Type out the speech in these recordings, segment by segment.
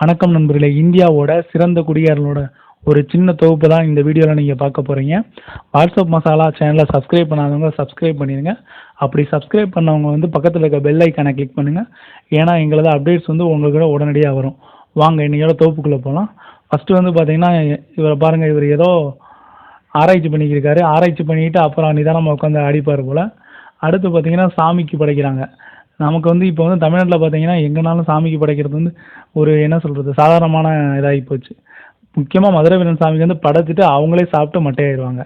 வணக்கம் நண்பர்களே. இந்தியாவோட சிறந்த குடியாரங்களோட ஒரு சின்ன தொகுப்பு தான் இந்த வீடியோவில் நீங்கள் பார்க்க போகிறீங்க வாட்ஸ்அப் மசாலா சேனலை சப்ஸ்கிரைப் பண்ணாதவங்க சப்ஸ்கிரைப் பண்ணிடுங்க. அப்படி சப்ஸ்கிரைப் பண்ணவங்க வந்து பக்கத்தில் இருக்க பெல் ஐக்கானை கிளிக் பண்ணுங்கள் ஏன்னா எங்களது அப்டேட்ஸ் வந்து உங்களுக்கு உடனடியாக வரும். வாங்க இன்னையோட தொகுப்புக்குள்ளே போகலாம் ஃபஸ்ட்டு வந்து பார்த்தீங்கன்னா இவரை பாருங்கள் இவர் ஏதோ ஆராய்ச்சி பண்ணிக்கிருக்காரு. ஆராய்ச்சி பண்ணிக்கிட்டு அப்புறம் நிதானமாக உட்காந்து அடிப்பார் போல். அடுத்து பார்த்தீங்கன்னா சாமிக்கு படைக்கிறாங்க. நமக்கு வந்து இப்போ வந்து தமிழ்நாட்டில் பார்த்தீங்கன்னா எங்கேனாலும் சாமிக்கு படைக்கிறது வந்து ஒரு என்ன சொல்கிறது சாதாரணமான இதாகி போச்சு. முக்கியமாக மதுரை வீரன் சாமிக்கு வந்து படைச்சிட்டு அவங்களே சாப்பிட்டு மட்டையாயிருவாங்க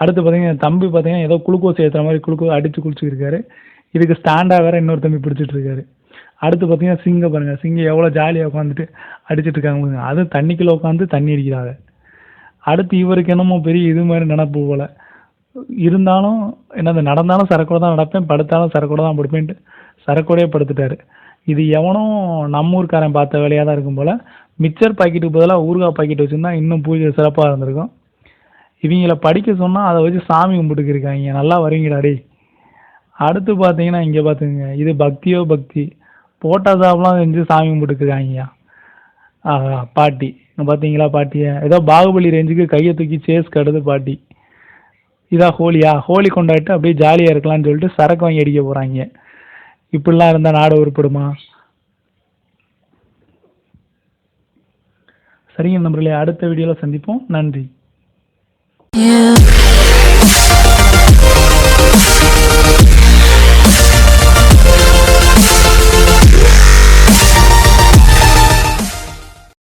அடுத்து பார்த்தீங்கன்னா தம்பி பார்த்தீங்கன்னா ஏதோ குளுக்கோஸ் ஏற்றுற மாதிரி குளுக்கோஸ் அடித்து குளிச்சுருக்காரு இதுக்கு ஸ்டாண்டாக வேற இன்னொரு தம்பி பிடிச்சிட்டு இருக்காரு அடுத்து பார்த்தீங்கன்னா சிங்கம் பாருங்கள் சிங்கம் எவ்வளோ ஜாலியாக உட்காந்துட்டு அடிச்சிட்டு இருக்காங்க பாருங்க. அதுவும் தண்ணிக்குள்ளே உட்காந்து தண்ணி அடிக்கிறாங்க. அடுத்து இவருக்கு என்னமோ பெரிய இது மாதிரி நினப்பு போல. இருந்தாலும் என்னது நடந்தாலும் சரக்கோட தான் நடப்பேன் படுத்தாலும் சரக்கோட தான் படுப்பேன்ட்டு சரக்கோடையே படுத்துட்டாரு. இது எவனும் நம்ம ஊர்க்காரன் பார்த்த வேலையாக தான் இருக்கும் போல் மிச்சர் பாக்கெட்டுக்கு பதிலாக ஊறுகாய் பாக்கெட் வச்சுருந்தா இன்னும் பூஜை சிறப்பாக இருந்திருக்கும். இவங்கள படிக்க சொன்னால் அதை வச்சு சாமி கும்பிட்டுக்கு இருக்காங்க. நல்லா வருவீங்கடா டேய். அடுத்து பார்த்தீங்கன்னா இங்கே பார்த்துங்க இது பக்தியோ பக்தி. போட்டா சாப்பிட்லாம் செஞ்சு சாமி கும்பிட்டுக்கு இருக்காங்கய்யா ஆஹா பாட்டி. இங்க பார்த்தீங்களா பாட்டியை? ஏதோ பாகுபலி ரேஞ்சுக்கு கையை தூக்கி சேஸ் கடுது பாட்டி. இதான் ஹோலியா? ஹோலி கொண்டாடிட்டு அப்படியே ஜாலியாக இருக்கலாம்னு சொல்லிட்டு சரக்கு வாங்கி அடிக்க போகிறாங்க இப்படிலாம் இருந்தால் நாடு உருப்படுமா? சரிங்க நம்பர்களே அடுத்த வீடியோவில் சந்திப்போம். நன்றி.